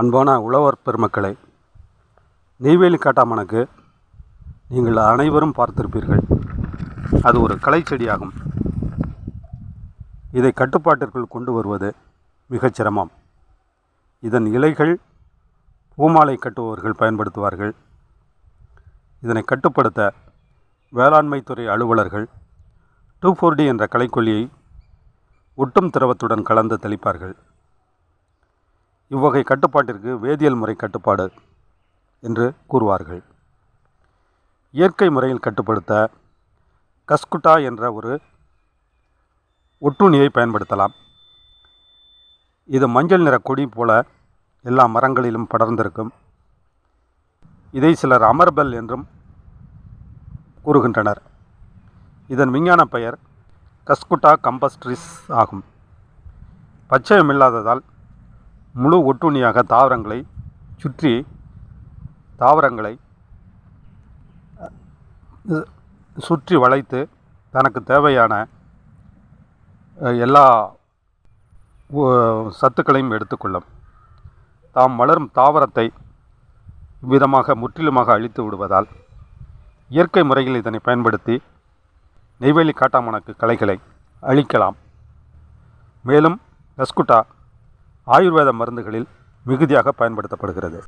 அன்பான உழவர் பெருமக்களை நெய்வேலி காட்டாமனுக்கு நீங்கள் அனைவரும் பார்த்திருப்பீர்கள். அது ஒரு கலை செடியாகும். இதை கட்டுப்பாட்டிற்குள் கொண்டு வருவது மிகச் சிரமம். இதன் இலைகள் பூமாலை கட்டுபவர்கள் பயன்படுத்துவார்கள். இதனை கட்டுப்படுத்த வேளாண்மை துறை அலுவலர்கள் டூ ஃபோர் டி என்ற கலைக்கொல்லியை ஒட்டும் திரவத்துடன் கலந்து தெளிப்பார்கள். இவ்வகை கட்டுப்பாட்டிற்கு வேதியியல் முறை கட்டுப்பாடு என்று கூறுவார்கள். இயற்கை முறையில் கட்டுப்படுத்த கஸ்குட்டா என்ற ஒரு ஒட்டுண்ணியை பயன்படுத்தலாம். இது மஞ்சள் நிற கொடி போல எல்லா மரங்களிலும் படர்ந்திருக்கும். இதை சிலர் அமர்பெல் என்றும் கூறுகின்றனர். இதன் விஞ்ஞான பெயர் கஸ்குட்டா கம்பஸ்ட்ரிஸ் ஆகும். பச்சையமில்லாததால் முழு ஒட்டுண்ணியாக தாவரங்களை சுற்றி தாவரங்களை சுற்றி வளைத்து தனக்கு தேவையான எல்லா சத்துக்களையும் எடுத்துக்கொள்ளும் தாம் வளரும் தாவரத்தை விதமாக முற்றிலுமாக அழித்து விடுவதால் இயற்கை முறையில் இதனை பயன்படுத்தி நெய்வேலி காட்டாமணக்கு கலைகளை அழிக்கலாம். மேலும் லஸ்குட்டா ஆயுர்வேத மருந்துகளில் மிகுதியாக பயன்படுத்தப்படுகிறது.